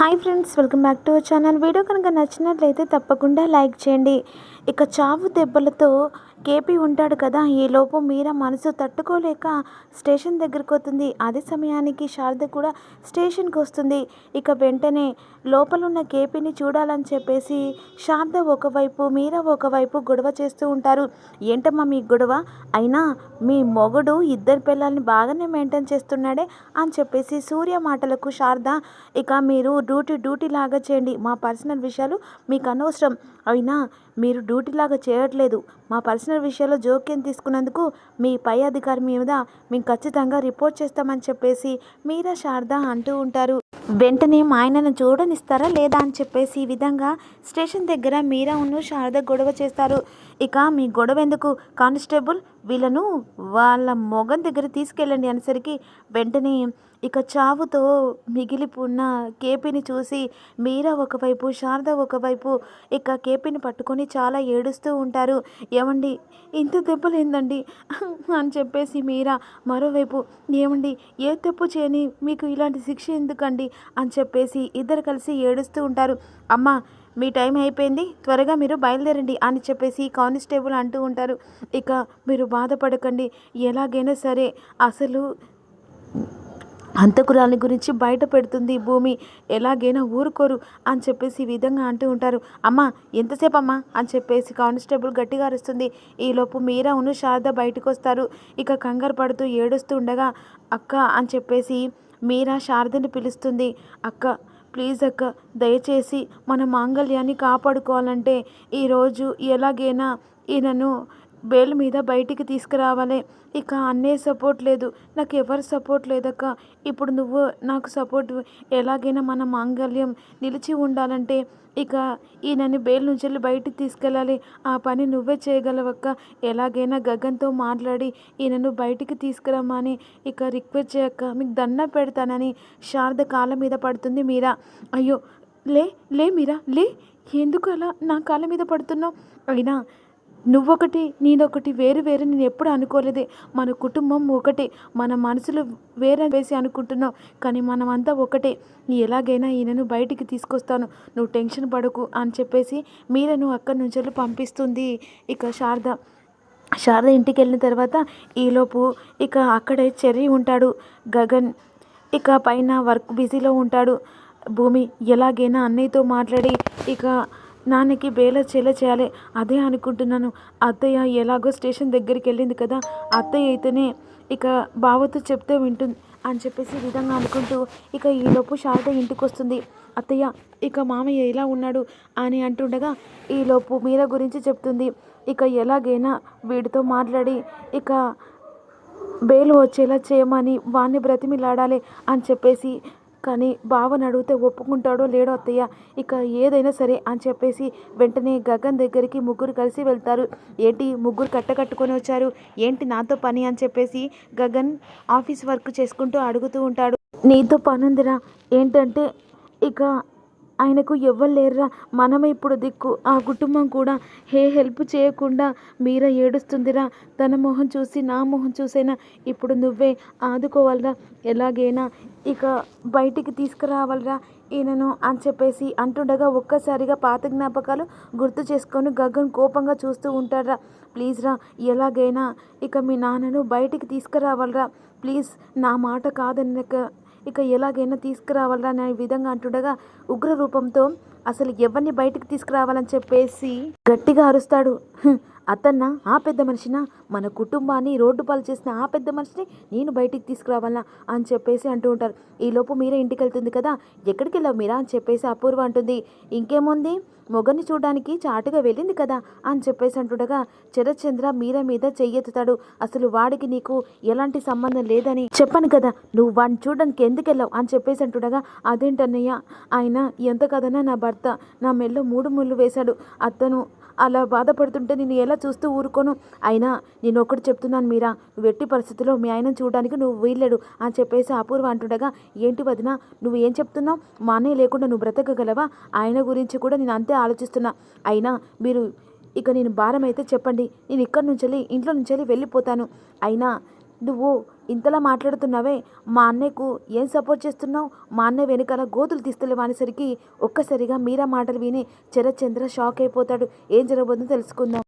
Hi friends welcome back to our channel. Video కనుక నచ్చినట్లయితే తప్పకుండా లైక్ చేయండి. ఇక చావు దెబ్బలతో కేపీ ఉంటాడు కదా ఈ లోపు మీరా మనసు తట్టుకోలేక స్టేషన్ దగ్గరికి వస్తుంది. అదే సమయానికి శారద కూడా స్టేషన్కి వస్తుంది. ఇక వెంటనే లోపల ఉన్న కేపీని చూడాలని చెప్పేసి శారద ఒకవైపు మీరా ఒకవైపు గొడవ చేస్తూ ఉంటారు. ఏంటమ్మా మీ గొడవ? అయినా మీ మొగుడు ఇద్దరు పిల్లల్ని బాగానే మెయింటైన్ చేస్తున్నాడే అని చెప్పేసి సూర్య మాటలకు శారద ఇక మీరు డ్యూటీ డ్యూటీ లాగా చేయండి. మా పర్సనల్ విషయాలు మీకు అనవసరం. అయినా మీరు డ్యూటీ లాగా చేయట్లేదు. మా పర్సనల్ విషయాల్లో జోక్యం తీసుకున్నందుకు మీ పై అధికారి మీద మేము ఖచ్చితంగా రిపోర్ట్ చేస్తామని చెప్పేసి మీరా శారద అంటూ ఉంటారు. వెంటనే మా ఆయనను చూడనిస్తారా లేదా అని చెప్పేసి ఈ విధంగా స్టేషన్ దగ్గర మీరా ఉన్న శారద గొడవ చేస్తారు. ఇక మీ గొడవ ఎందుకు? కానిస్టేబుల్ వీళ్ళను వాళ్ళ మొగం దగ్గర తీసుకెళ్ళండి అనేసరికి వెంటనే ఇక చావుతో మిగిలిపోన్న కేపీని చూసి మీరా ఒకవైపు శారద ఒకవైపు ఇక కేపీని పట్టుకొని చాలా ఏడుస్తూ ఉంటారు. ఏమండి ఇంత దెబ్బలు ఏందండి అని చెప్పేసి మీరా మరోవైపు ఏమండి ఏ తప్పు చేయని మీకు ఇలాంటి శిక్ష ఎందుకండి? అని చెప్పేసి ఇద్దరు కలిసి ఏడుస్తూ ఉంటారు. అమ్మ మీ టైం అయిపోయింది త్వరగా మీరు బయలుదేరండి అని చెప్పేసి కానిస్టేబుల్ అంటూ ఉంటారు. ఇక మీరు బాధపడకండి ఎలాగైనా సరే అసలు హంతకురాలి గురించి బయట పెడుతుంది భూమి. ఎలాగైనా ఊరుకోరు అని చెప్పేసి ఈ విధంగా అంటూ ఉంటారు. అమ్మ ఎంతసేపు అమ్మా అని చెప్పేసి కానిస్టేబుల్ గట్టిగా అరుస్తుంది. ఈలోపు మీరా శారద బయటకు వస్తారు. ఇక కంగారు పడుతూ ఏడుస్తూ ఉండగా అక్క అని చెప్పేసి మీరా శారదని పిలుస్తుంది. అక్క ప్లీజ్ అక్క దయచేసి మన మాంగళ్యాన్ని కాపాడుకోవాలంటే ఈరోజు ఎలాగైనా ఈయనను బెయిల్ మీద బయటికి తీసుకురావాలి. ఇక అన్నే సపోర్ట్ లేదు. నాకు ఎవరు సపోర్ట్ లేదక్క. ఇప్పుడు నువ్వు నాకు సపోర్ట్ ఎలాగైనా మన మాంగల్యం నిలిచి ఉండాలంటే ఇక ఈయనని బెయిల్ నుంచి వెళ్ళి బయటికి తీసుకెళ్ళాలి. ఆ పని నువ్వే చేయగలవక్క. ఎలాగైనా గగన్తో మాట్లాడి ఈయనను బయటికి తీసుకురమ్మని ఇక రిక్వెస్ట్ చేయక్క. మీకు దండ పెడతానని శారద కాళ్ళ మీద పడుతుంది మీరా. అయ్యో లే లే మీరా లే. ఎందుకు అలా నా కాళ్ళ మీద పడుతున్నావు? అయినా నువ్వొకటి నేనొకటి వేరు వేరు నేను ఎప్పుడు అనుకోలేదే. మన కుటుంబం ఒకటే. మన మనసులు వేరే వేసి అనుకుంటున్నావు కానీ మనమంతా ఒకటే. నీ ఎలాగైనా ఈయనను బయటికి తీసుకొస్తాను. నువ్వు టెన్షన్ పడకు అని చెప్పేసి మీరను అక్కడి నుంచి పంపిస్తుంది. ఇక శారద శారద ఇంటికి వెళ్ళిన తర్వాత ఈలోపు ఇక అక్కడే చెర్రీ ఉంటాడు గగన్. ఇక పైన వర్క్ బిజీలో ఉంటాడు. భూమి ఎలాగైనా అన్నయ్యతో మాట్లాడి ఇక నాన్నకి బేల చేల చేయాలి. అదే అనుకుంటున్నాను. అత్తయ్య ఎలాగో స్టేషన్ దగ్గరికి వెళ్ళింది కదా. అత్తయ్య అయితేనే ఇక బావతో చెప్తే వింటుంది అని చెప్పేసి విధంగా అనుకుంటూ ఇక ఈలోపు శారద ఇంటికి వస్తుంది. అత్తయ్య ఇక మామయ్య ఎలా ఉన్నాడు అని అంటుండగా ఈలోపు మీర గురించి చెప్తుంది. ఇక ఎలాగైనా వీడితో మాట్లాడి ఇక బెయిల్ వచ్చేలా చేయమని వాణ్ణి బ్రతిమిలాడాలి అని చెప్పేసి కానీ బావని అడిగితే ఒప్పుకుంటాడో లేడో అత్తయ్య ఇక ఏదైనా సరే అని చెప్పేసి వెంటనే గగన్ దగ్గరికి ముగ్గురు కలిసి వెళ్తారు. ఏంటి ముగ్గురు కట్టకట్టుకొని వచ్చారు? ఏంటి నాతో పని అని చెప్పేసి గగన్ ఆఫీస్ వర్క్ చేసుకుంటూ అడుగుతూ ఉంటాడు. నీతో పని ఉందిరా ఏంటంటే ఇక ఆయనకు ఎవ్వలేర్రా లేరురా. మనమే ఇప్పుడు దిక్కు. ఆ కుటుంబం కూడా హే హెల్ప్ చేయకుండా మీర ఏడుస్తుందిరా. తన మొహం చూసి నా మొహం చూసైనా ఇప్పుడు నువ్వే ఆదుకోవాలరా. ఎలాగైనా ఇక బయటికి తీసుకురావాలరా. ఈయనను అని చెప్పేసి అంటుండగా ఒక్కసారిగా పాత జ్ఞాపకాలు గుర్తు చేసుకొని గగన్ కోపంగా చూస్తూ ఉంటారా ప్లీజ్ రా ఎలాగైనా ఇక మీ నాన్నను బయటికి తీసుకురావాలరా. ప్లీజ్ నా మాట కాదనక ఇక ఎలాగైనా తీసుకురావాలా అనే విధంగా అంటుండగా ఉగ్ర రూపంతో అసలు ఎవరిని బయటికి తీసుకురావాలని చెప్పేసి గట్టిగా అరుస్తాడు. అతన్న ఆ పెద్ద మనిషినా? మన కుటుంబాన్ని రోడ్డు పాలు చేసిన ఆ పెద్ద మనిషిని నేను బయటికి తీసుకురావాలా అని చెప్పేసి అంటూ ఉంటారు. ఈలోపు మీరే ఇంటికి వెళ్తుంది కదా? ఎక్కడికి వెళ్ళావు మీరా అని చెప్పేసి అపూర్వ అంటుంది. ఇంకేముంది? మొగని చూడడానికి చాటుగా వెళ్ళింది కదా? అని చెప్పేసి అంటుండగా చరచంద్ర మీర మీద చెయ్యెత్తుతాడు అసలు వాడికి నీకు ఎలాంటి సంబంధం లేదని చెప్పాను కదా? నువ్వు వాడిని చూడడానికి ఎందుకు వెళ్ళావు? అని చెప్పేసి అంటుండగా అదేంటన్నయ్య? ఆయన ఎంత కదన్నా నా భర్త నా మెల్లో మూడు ముళ్ళు వేశాడు. అతను అలా బాధపడుతుంటే నేను ఎలా చూస్తూ ఊరుకోను? అయినా నేను ఒకటి చెప్తున్నాను మీరా నువ్వు ఎట్టి పరిస్థితుల్లో మీ ఆయన చూడడానికి నువ్వు వీల్లేడు అని చెప్పేసి అపూర్వ అంటుండగా ఏంటి వదిన నువ్వు ఏం చెప్తున్నావు? మా అన్నయ్య లేకుండా నువ్వు బ్రతకగలవా? ఆయన గురించి కూడా నేను అంతే ఆలోచిస్తున్నా. అయినా మీరు ఇక నేను భారం అయితే చెప్పండి. నేను ఇక్కడి నుంచి వెళ్ళి ఇంట్లో నుంచి వెళ్ళి వెళ్ళిపోతాను. అయినా నువ్వు ఇంతలా మాట్లాడుతున్నావే? మా అన్నయ్యకు ఏం సపోర్ట్ చేస్తున్నావు? మా అన్నయ్య వెనకాల గోతులు తీస్తలేవు అనేసరికి ఒక్కసారిగా మీరా మాటలు విని చరచంద్ర షాక్ అయిపోతాడు. ఏం జరగబోతుందో తెలుసుకుందాం.